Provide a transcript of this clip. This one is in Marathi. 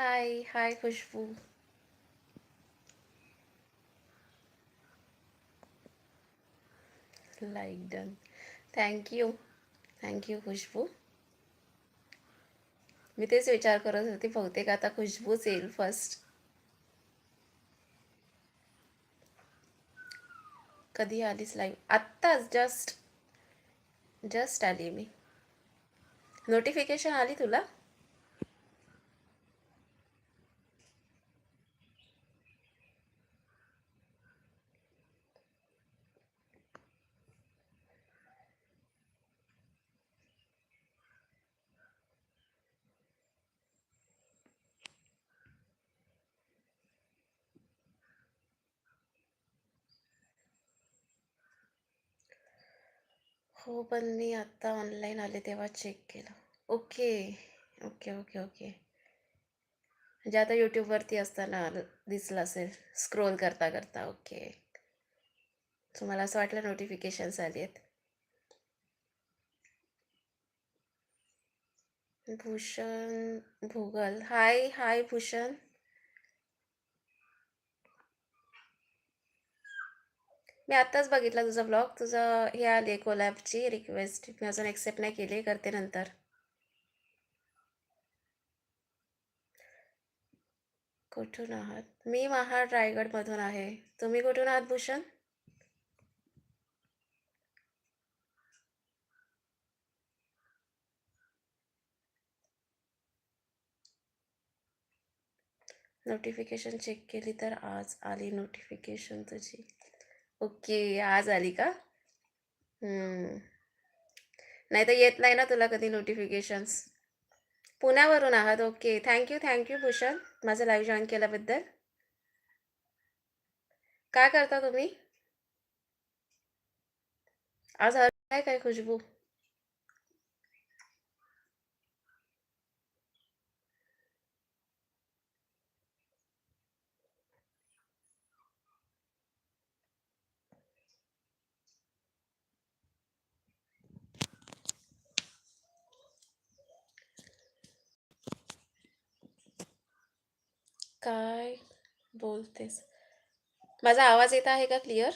Hi hi Khushboo like done thank you thank you Khushboo मी तेच विचार करत होते बहुतेक आता खुशबूच येईल फर्स्ट कधी आलीच लाईव्ह आत्ताच जस्ट जस्ट आली मी नोटिफिकेशन आली तुला हो पण मी आत्ता ऑनलाईन आले तेव्हा चेक केलं. ओके ओके ओके ओके म्हणजे आता यूट्यूबवरती असताना दिसलं असेल. स्क्रोल करता करता ओके तुम्हाला असं वाटलं नोटिफिकेशन्स आली आहेत. भूषण भूगल. हाय हाय भूषण. मी आत्ताच बघितला तुझा ब्लॉग तुझं हे आली कोलॅबची रिक्वेस्ट मी अजून एक्सेप्ट नाही केली. करते नंतर. कुठून आहात? मी महाड रायगडमधून आहे. तुम्ही कुठून आहात भूषण? नोटिफिकेशन चेक केली तर आज आली नोटिफिकेशन तुझी. ओके आज आली का? हम्म. नाही तर येत नाही ना तुला कधी नोटिफिकेशन्स पुण्यावरून आहात? Okay. Thank you thank you Bhushan. माझं लाईव्ह जॉईन केल्याबद्दल. काय करता तुम्ही? आज काय काय खुशबू? काय बोलतेस? माझा आवाज येत आहे का क्लिअर